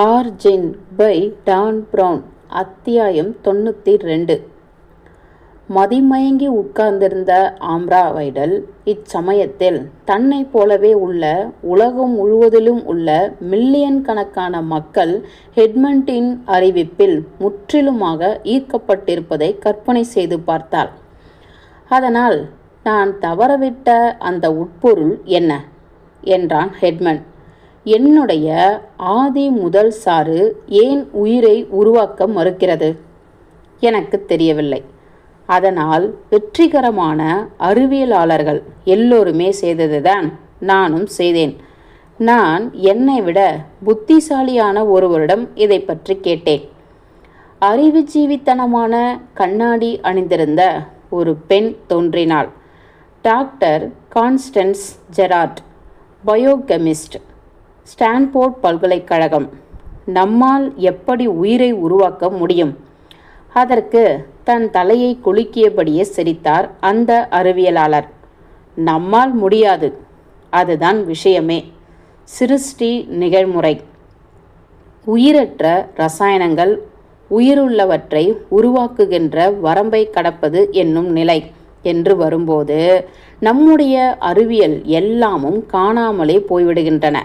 Origin by Don brown அத்தியாயம் தொண்ணூற்றி ரெண்டு மதிமயங்கி உட்கார்ந்திருந்த ஆம்ரா வைடல் இச்சமயத்தில் தன்னைப் போலவே உள்ள உலகம் முழுவதிலும் உள்ள மில்லியன் கணக்கான மக்கள் ஹெட்மண்டின் அறிவிப்பில் முற்றிலுமாக ஈர்க்கப்பட்டிருப்பதை கற்பனை செய்து பார்த்தாள். அதனால் நான் தவறவிட்ட அந்த உட்பொருள் என்ன? என்றான் ஹெட்மண்ட். என்னுடைய ஆதி முதல் சாறு ஏன் உயிரை உருவாக்க மறுக்கிறது? எனக்கு தெரியவில்லை. அதனால் வெற்றிகரமான அறிவியலாளர்கள் எல்லோருமே செய்ததுதான் நானும் செய்தேன். நான் என்னை விட புத்திசாலியான ஒருவரிடம் இதை பற்றி கேட்டேன். அறிவுஜீவித்தனமான கண்ணாடி அணிந்திருந்த ஒரு பெண் தோன்றினாள். Doctor Constance Gerard biochemist. Stanford பல்கலைக்கழகம். நம்மால் எப்படி உயிரை உருவாக்க முடியும்? அதற்கு தன் தலையை குலுக்கியபடியே சிரித்தார் அந்த அறிவியலாளர். நம்மால் முடியாது. அதுதான் விஷயமே. சிருஷ்டி நிகழ்முறை. உயிரற்ற ரசாயனங்கள் உயிருள்ளவற்றை உருவாக்குகின்ற வரம்பை கடப்பது என்னும் நிலை என்று வரும்போது நம்முடைய அறிவியல் எல்லாமும் காணாமலே போய்விடுகின்றன.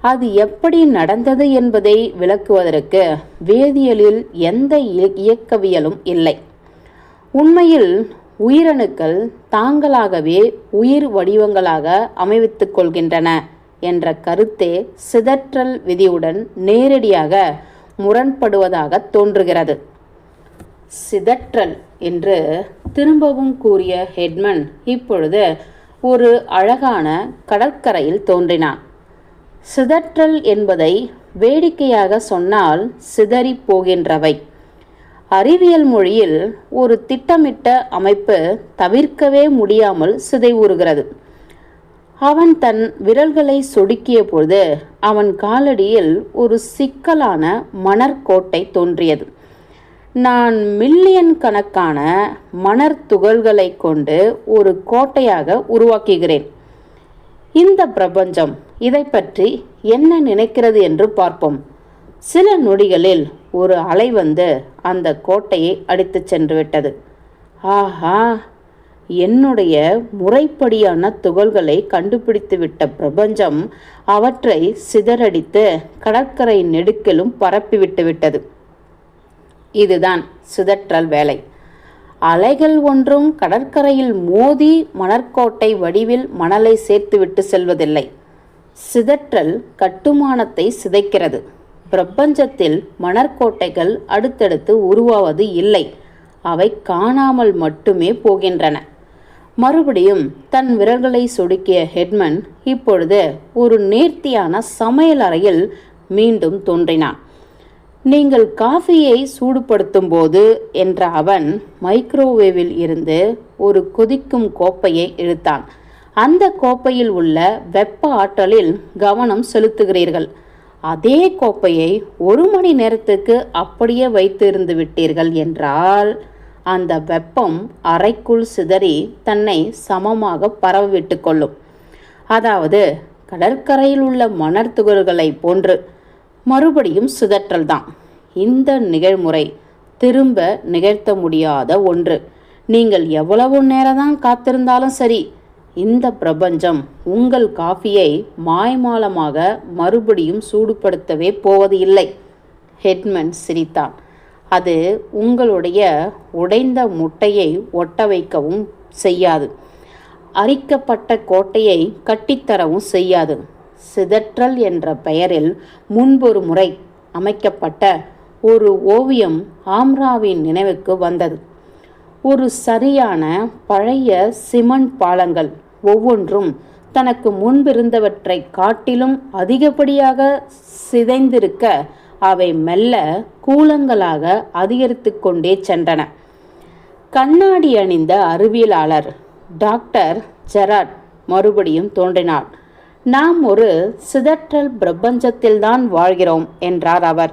அது எப்படி நடந்தது என்பதை விளக்குவதற்கு வேதியியலில் எந்த இயக்கவியலும் இல்லை. உண்மையில் உயிரணுக்கள் தாங்களாகவே உயிர் வடிவங்களாக அமைவித்துக் கொள்கின்றன என்ற கருத்தே சிதற்றல் விதியுடன் நேரடியாக முரண்படுவதாக தோன்றுகிறது. சிதற்றல் என்று திரும்பவும் கூறிய ஹெட்மன் இப்பொழுது ஒரு அழகான கடற்கரையில் தோன்றினான். சிதற்றல் என்பதை வேடிக்கையாக சொன்னால் சிதறி போகின்றவை. அறிவியல் மொழியில் ஒரு திட்டமிட்ட அமைப்பு தவிர்க்கவே முடியாமல் சிதைவுறுகிறது. அவன் தன் விரல்களை சொடுக்கிய பொழுது அவன் காலடியில் ஒரு சிக்கலான மணற்கோட்டை தோன்றியது. நான் மில்லியன் கணக்கான மணர் துகள்களை கொண்டு ஒரு கோட்டையாக உருவாக்குகிறேன். இந்த பிரபஞ்சம் இதை பற்றி என்ன நினைக்கிறது என்று பார்ப்போம். சில நொடிகளில் ஒரு அலை வந்து அந்த கோட்டையை அடித்துச் சென்று விட்டது ஆஹா! என்னுடைய முறைப்படியான துகள்களை கண்டுபிடித்துவிட்ட பிரபஞ்சம் அவற்றை சிதறடித்து கடற்கரை நெடுக்கிலும் பரப்பிவிட்டு விட்டது. இதுதான் சிதற்றல் வேலை. அலைகள் ஒன்றும் கடற்கரையில் மோதி மணற்கோட்டை வடிவில் மணலை சேர்த்துவிட்டு செல்வதில்லை. சிதற்றல் கட்டுமானத்தை சிதைக்கிறது. பிரபஞ்சத்தில் மணற்கோட்டைகள் அடுத்தடுத்து உருவாவது இல்லை. அவை காணாமல் மட்டுமே போகின்றன. மறுபடியும் தன் விரல்களை சொடுக்கிய ஹெட்மன் இப்பொழுது ஒரு நேர்த்தியான சமையல் அறையில் மீண்டும் தோன்றினான். நீங்கள் காஃபியை சூடுபடுத்தும் போது என்ற அவன் மைக்ரோவேவில் இருந்து ஒரு கொதிக்கும் கோப்பையை இழுத்தான். அந்த கோப்பையில் உள்ள வெப்ப ஆற்றலில் கவனம் செலுத்துகிறீர்கள். அதே கோப்பையை ஒரு மணி நேரத்துக்கு அப்படியே வைத்திருந்து விட்டீர்கள் என்றால் அந்த வெப்பம் அறைக்குள் சிதறி தன்னை சமமாக பரவவிட்டு கொள்ளும். அதாவது கடற்கரையில் உள்ள மணர்துகள்களை போன்று மறுபடியும் சிதற்றல் தான். இந்த நிகழ்முறை திரும்ப நிகழ்த்த முடியாத ஒன்று. நீங்கள் எவ்வளவு நேரம் தான் காத்திருந்தாலும் சரி இந்த பிரபஞ்சம் உங்கள் காஃபியை மாய்மாலமாக மறுபடியும் சூடுபடுத்தவே போவது இல்லை. ஹெட்மன் சிரித்தான். அது உங்களுடைய உடைந்த முட்டையை ஒட்ட வைக்கவும் செய்யாது. அரிக்கப்பட்ட கோட்டையை கட்டித்தரவும் செய்யாது. சிதற்றல் என்ற பெயரில் முன்பொரு முறை அமைக்கப்பட்ட ஒரு ஓவியம் ஆம்ராவின் நினைவுக்கு வந்தது. ஒரு சரியான பழைய சிமெண்ட் பாலங்கள் ஒவ்வொன்றும் தனக்கு முன்பிருந்தவற்றை காட்டிலும் அதிகப்படியாக சிதைந்திருக்க அவை மெல்ல கூலங்களாக அதிகரித்து கொண்டே சென்றன. கண்ணாடி அணிந்த அறிவியலாளர் டாக்டர் ஜெராட் மறுபடியும் தோன்றினார். நாம் ஒரு சிதற்றல் பிரபஞ்சத்தில்தான் வாழ்கிறோம் என்றார் அவர்.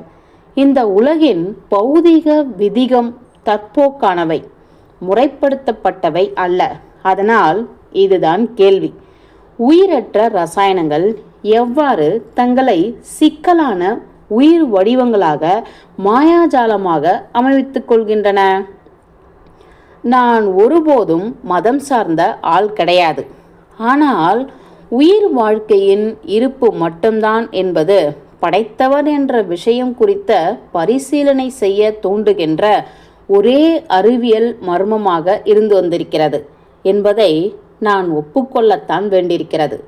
இந்த உலகின் பௌதீக விதிகம் தற்போக்கானவை முறைப்படுத்தப்பட்டவை அல்ல. அதனால் இதுதான் கேள்வி. உயிரற்ற ரசாயனங்கள் எவ்வாறு தங்களை சிக்கலான உயிர் வடிவங்களாக மாயாஜாலமாக அமைத்துக் கொள்கின்றன? நான் ஒருபோதும் மதம் சார்ந்த ஆள் கிடையாது. ஆனால் உயிர் வாழ்க்கையின் இருப்பு மட்டும்தான் என்பது படைத்தவர் என்ற விஷயம் குறித்த பரிசீலனை செய்ய தூண்டுகின்ற ஒரே அறிவியல் மர்மமாக இருந்து வந்திருக்கிறது என்பதை நான் ஒப்புக்கொள்ளத்தான் வேண்டியிருக்கிறது.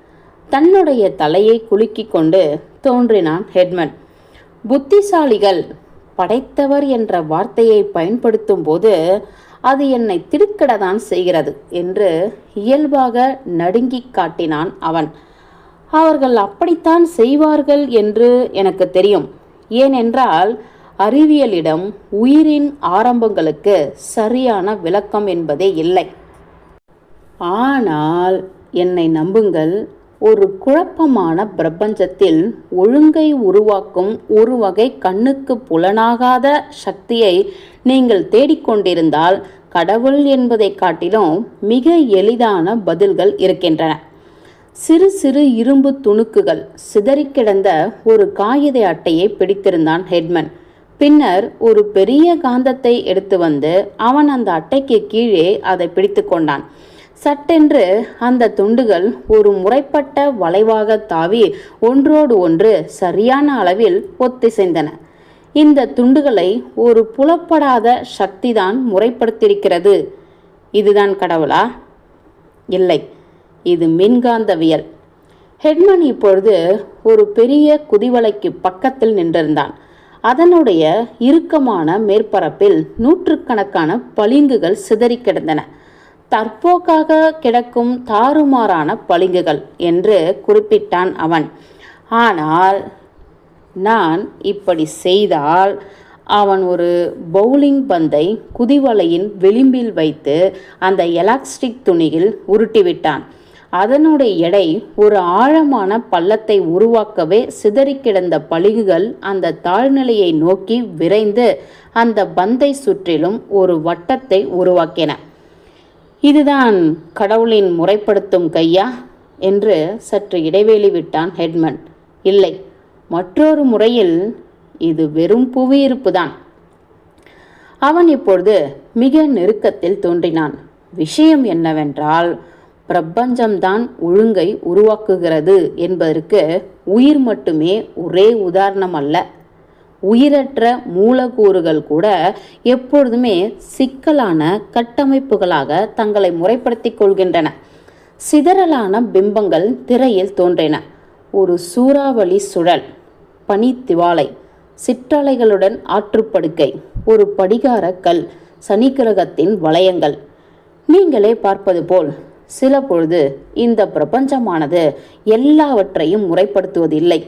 தன்னுடைய தலையை குலுக்கிக் கொண்டு தோன்றினான் ஹெட்மன். புத்திசாலிகள் படைத்தவர் என்ற வார்த்தையை பயன்படுத்தும் போது அது என்னை திருக்கிடதான் செய்கிறது என்று இயல்பாக நடுங்கிக் காட்டினான் அவன். அவர்கள் அப்படித்தான் செய்வார்கள் என்று எனக்கு தெரியும். ஏனென்றால் அறிவியலிடம் உயிரின் ஆரம்பங்களுக்கு சரியான விளக்கம் என்பதே இல்லை. ஆனால் என்னை நம்புங்கள் ஒரு குழப்பமான பிரபஞ்சத்தில் ஒழுங்கை உருவாக்கும் ஒரு வகை கண்ணுக்கு புலனாகாத சக்தியை நீங்கள் தேடிக்கொண்டிருந்தால் கடவுள் என்பதை காட்டிலும் மிக எளிதான பதில்கள் இருக்கின்றன. சிறு சிறு இரும்பு துணுக்குகள் சிதறிக்கிடந்த ஒரு காகித அட்டையை பிடித்திருந்தான் ஹெட்மன். பின்னர் ஒரு பெரிய காந்தத்தை எடுத்து வந்து அவன் அந்த அட்டைக்கு கீழே அதை பிடித்து கொண்டான். சட்டென்று அந்த துண்டுகள் ஒரு முறைப்பட்ட வளைவாக தாவி ஒன்றோடு ஒன்று சரியான அளவில் ஒத்திசைந்தன. இந்த துண்டுகளை ஒரு புலப்படாத சக்திதான் முறைப்படுத்தியிருக்கிறது. இதுதான் கடவுளா? இல்லை இது மின்காந்தவியல். ஹெட்மன் இப்பொழுது ஒரு பெரிய குதிவலைக்கு பக்கத்தில் நின்றிருந்தான். அதனுடைய இறுக்கமான மேற்பரப்பில் நூற்றுக்கணக்கான பளிங்குகள் சிதறி கிடந்தன தற்போக்காக கிடக்கும் தாறுமாறான பளிங்குகள் என்று குறிப்பிட்டான் அவன். ஆனால் நான் இப்படி செய்தால் அவன் ஒரு பவுலிங் பந்தை குதிவலையின் விளிம்பில் வைத்து அந்த எலாஸ்டிக் துணியில் உருட்டிவிட்டான். அதனுடைய எடை ஒரு ஆழமான பள்ளத்தை உருவாக்கவே சிதறி கிடந்த பளிகுகள் அந்த தாழ்நிலையை நோக்கி விரைந்து அந்த பந்தை சுற்றிலும் ஒரு வட்டத்தை உருவாக்கின. இதுதான் கடவுளின் முறைப்படுத்தும் கையா? என்று சற்று இடைவேளி விட்டான் ஹெட்மன். இல்லை மற்றொரு முறையில் இது வெறும் புவியிருப்புதான் அவன் இப்பொழுது மிக நெருக்கத்தில் தோன்றினான். விஷயம் என்னவென்றால் பிரபஞ்சம்தான் ஒழுங்கை உருவாக்குகிறது என்பதற்கு உயிர் மட்டுமே ஒரே உதாரணம் அல்ல. உயிரற்ற மூலக்கூறுகள் கூட எப்பொழுதுமே சிக்கலான கட்டமைப்புகளாக தங்களை முறைப்படுத்திக் கொள்கின்றன. சிதறலான பிம்பங்கள் திரையில் தோன்றின. ஒரு சூறாவளி சுழல் பனி திவாலை சிற்றலைகளுடன் ஆற்றுப்படுக்கை ஒரு படிகார கல் சனிக்கிரகத்தின் வளையங்கள். நீங்களே பார்ப்பது போல் சில பொழுது இந்த பிரபஞ்சமானது எல்லாவற்றையும் முறைப்படுத்துவதில்லை.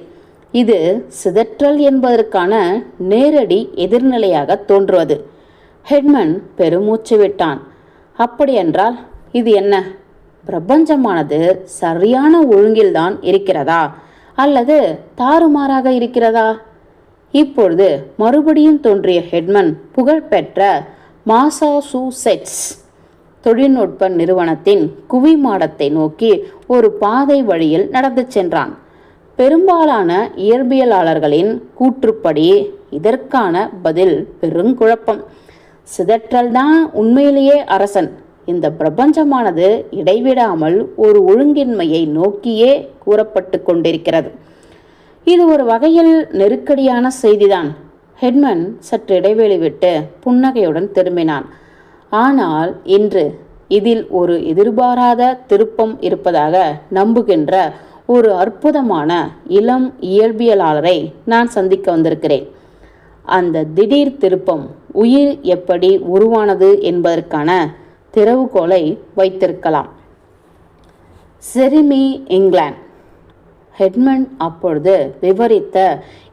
இது சிதற்றல் என்பதற்கான நேரடி எதிர்நிலையாக தோன்றுவது. ஹெட்மன் பெருமூச்சு விட்டான். அப்படியென்றால் இது என்ன? பிரபஞ்சமானது சரியான ஒழுங்கில்தான் இருக்கிறதா? அல்லது தாறுமாறாக இருக்கிறதா? இப்பொழுது மறுபடியும் தோன்றிய ஹெட்மன் புகழ்பெற்ற மாசாசூசெட்ஸ் தொழில்நுட்ப நிறுவனத்தின் குவிமாடத்தை நோக்கி ஒரு பாதை வழியில் நடந்து சென்றான். பெரும்பாலான இயற்பியலாளர்களின் கூற்றுப்படி இதற்கான பதில் பெருங்குழப்பம். சிதற்றல்தான் உண்மையிலேயே அரசன். இந்த பிரபஞ்சமானது இடைவிடாமல் ஒரு ஒழுங்கின்மையை நோக்கியே கூறப்பட்டு கொண்டிருக்கிறது. இது ஒரு வகையில் நெருக்கடியான செய்திதான். ஹெட்மன் சற்று இடைவெளி விட்டு புன்னகையுடன் திரும்பினான். ஆனால் இன்று இதில் ஒரு எதிர்பாராத திருப்பம் இருப்பதாக நம்புகின்ற ஒரு அற்புதமான இளம் இயற்பியலாளரை நான் சந்திக்க வந்திருக்கிறேன். அந்த திடீர் திருப்பம் உயிர் எப்படி உருவானது என்பதற்கான திறவுகோலை வைத்திருக்கலாம். செரிமி இங்கிலாந்து ஹெட்மன் அப்பொழுது விவரித்த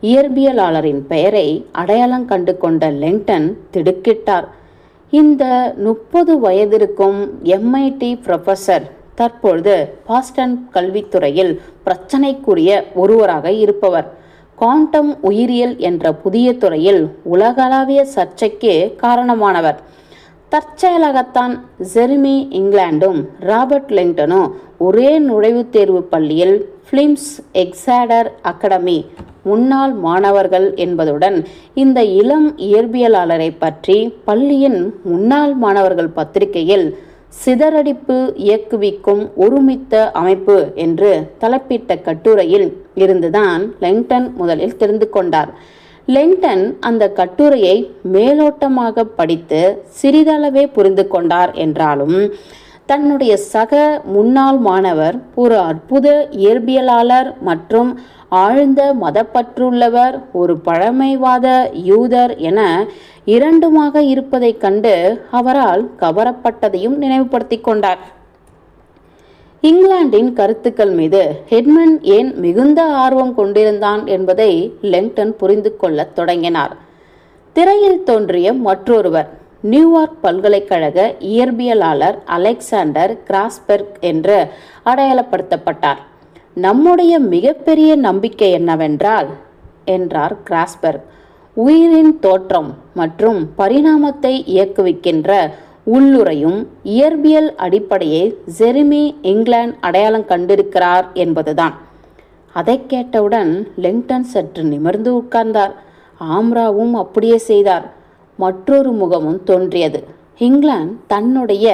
இயற்பியலாளரின் பெயரை அடையாளம் கண்டு கொண்ட லெங்டன் திடுக்கிட்டார். இந்த முப்பது வயதிற்கும் எம்ஐடி ப்ரொஃபஸர் தற்பொழுது பாஸ்டன் கல்வித்துறையில் பிரச்சனைக்குரிய ஒருவராக இருப்பவர். குவாண்டம் உயிரியல் என்ற புதிய துறையில் உலகளாவிய சர்ச்சைக்கு காரணமானவர். தற்செயலாகத்தான் ஜெர்மி இங்கிலாண்டும் ராபர்ட் லிங்டனும் ஒரே நுழைவுத் தேர்வு பள்ளியில் ஃபிலிம்ஸ் எக்ஸாடர் அகாடமி முன்னாள் மாணவர்கள் என்பதுடன் இந்த இளம் இயற்பியலாளரை பற்றி பள்ளியின் முன்னாள் மாணவர்கள் பத்திரிகையில் சிதறடிப்பு இயக்குவிக்கும் ஒருமித்த அமைப்பு என்று தலைப்பிட்ட கட்டுரையில் இருந்துதான் லெங்டன் முதலில் தெரிந்து கொண்டார். லெங்டன் அந்த கட்டுரையை மேலோட்டமாக படித்து சிறிதளவே புரிந்து கொண்டார் என்றாலும் தன்னுடைய சக முன்னாள் மாணவர் ஒரு அற்புத இயற்பியலாளர் மற்றும் ஆழ்ந்த மதப்பற்றுள்ளவர் ஒரு பழமைவாத யூதர் என இரண்டுமாக இருப்பதைக் கண்டு அவரால் கவரப்பட்டதையும் நினைவுபடுத்திக் கொண்டார். இங்கிலாந்தின் கருத்துக்கள் மீது ஹெட்மன் ஏன் மிகுந்த ஆர்வம் கொண்டிருந்தான் என்பதை லெங்டன் புரிந்து கொள்ளத் தொடங்கினார். திரையில் தோன்றிய மற்றொருவர் நியூயார்க் பல்கலைக்கழக இயற்பியலாளர் அலெக்சாண்டர் கிராஸ்பெர்க் என்று அடையாளப்படுத்தப்பட்டார். நம்முடைய மிகப்பெரிய நம்பிக்கை என்னவென்றால் என்றார் கிராஸ்பெர்க் உயிரின் தோற்றம் மற்றும் பரிணாமத்தை இயக்குவிக்கின்ற உள்ளுரையும் இயற்பியல் அடிப்படையை ஜெரிமி இங்கிலாந்து அடையாளம் கண்டிருக்கிறார் என்பதுதான். அதை கேட்டவுடன் லெங்டன் சற்று நிமிர்ந்து உட்கார்ந்தார். ஆம்ராவும் அப்படியே செய்தார். மற்றொரு முகமும் தோன்றியது. இங்கிலாந்து தன்னுடைய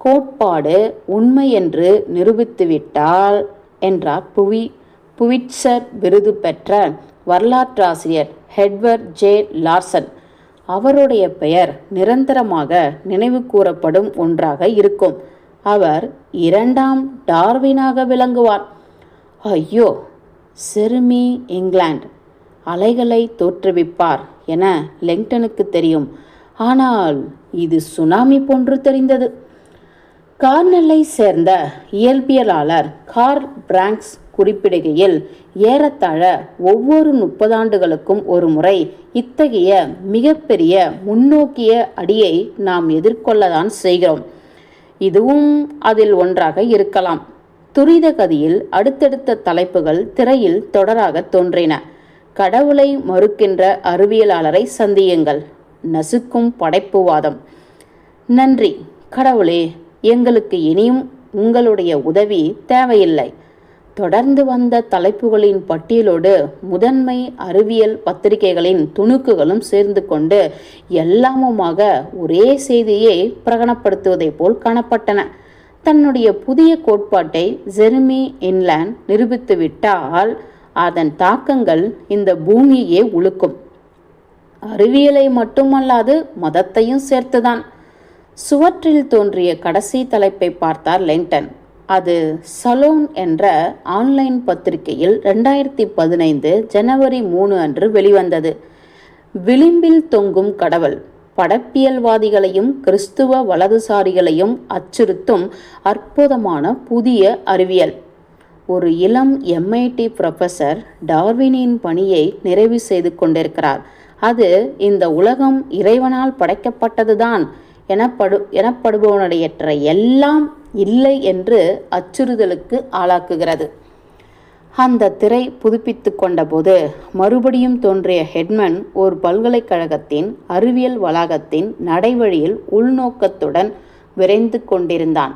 கோட்பாடு உண்மை என்று நிரூபித்துவிட்டால் என்றார் புவி புவிட்சர் விருது பெற்ற வரலாற்றாசிரியர் ஹெட்வர்ட் ஜே லார்சன். அவருடைய பெயர் நிரந்தரமாக நினைவு கூறப்படும் ஒன்றாக இருக்கும். அவர் இரண்டாம் டார்வினாக விளங்குவார். ஐயோ சிறுமி இங்கிலாந்து அலைகளை தோற்றுவிப்பார். என லெங்டனுக்கு தெரியும். ஆனால் இது சுனாமி போன்று தெரிந்தது. கார்னெல்லை சேர்ந்த இயற்பியலாளர் கார் பிராங்க்ஸ் குறிப்பிடுகையில் ஏறத்தாழ ஒவ்வொரு முப்பதாண்டுகளுக்கும் ஒரு முறை இத்தகைய மிகப்பெரிய முன்னோக்கிய அடியை நாம் எதிர்கொள்ளதான் செய்கிறோம். இதுவும் அதில் ஒன்றாக இருக்கலாம். துரித கதியில் அடுத்தடுத்த தலைப்புகள் திரையில் தொடராக தோன்றின. கடவுளை மறுக்கின்ற அறிவியலாளரை சந்தியுங்கள். நசுக்கும் படைப்புவாதம். நன்றி. கடவுளே எங்களுக்கு இனியும் உங்களுடைய உதவி தேவையில்லை. தொடர்ந்து வந்த தலைப்புகளின் பட்டியலோடு முதன்மை அறிவியல் பத்திரிகைகளின் துணுக்குகளும் சேர்ந்து கொண்டு எல்லாமுமாக ஒரே செய்தியை பிரகடனப்படுத்துவதைப் போல் காணப்பட்டன. தன்னுடைய புதிய கோட்பாட்டை ஜெர்மி இன்லேண்ட் நிரூபித்துவிட்டால் அதன் தாக்கங்கள் இந்த பூமியே உழுக்கும் அறிவியலை மட்டுமல்லாது மதத்தையும் சேர்த்துதான். சுவற்றில் தோன்றிய கடைசி தலைப்பை பார்த்தார் லெங்டன். அது சலோன் என்ற ஆன்லைன் பத்திரிகையில் ரெண்டாயிரத்தி பதினைந்து ஜனவரி மூணு அன்று வெளிவந்தது. விளிம்பில் தொங்கும் கடவுள் படப்பியல்வாதிகளையும் கிறிஸ்துவ வலதுசாரிகளையும் அச்சுறுத்தும் அற்புதமான புதிய அறிவியல். ஒரு இளம் எம்ஐடி ப்ரொஃபஸர் டார்வினின் பணியை நிறைவு செய்து கொண்டிருக்கிறார். அது இந்த உலகம் இறைவனால் படைக்கப்பட்டதுதான் எனப்படு எனப்படுபவனுடையற்ற எல்லாம் இல்லை என்று அச்சுறுதலுக்கு ஆளாக்குகிறது. அந்த திரை புதுப்பித்து கொண்டபோது மறுபடியும் தோன்றிய ஹெட்மன் ஒரு பல்கலைக்கழகத்தின் அறிவியல் வளாகத்தின் நடைவழியில் உள்நோக்கத்துடன் விரைந்து கொண்டிருந்தான்.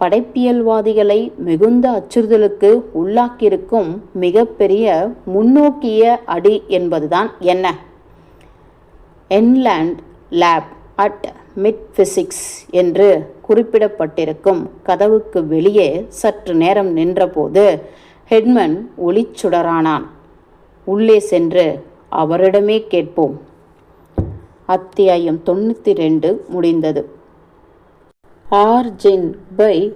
படைப்பியல்வாதிகளை மிகுந்த அச்சுறுத்தலுக்கு உள்ளாக்கியிருக்கும் மிகப்பெரிய முன்னோக்கிய அடி என்பதுதான் என்ன? England lab at MIT physics என்று குறிப்பிடப்பட்டிருக்கும் கதவுக்கு வெளியே சற்று நேரம் நின்றபோது ஹெட்மன் ஒளிச்சுடரானான். உள்ளே சென்று அவரிடமே கேட்போம். அத்தியாயம் தொண்ணூற்றி ரெண்டு முடிந்தது. Origin by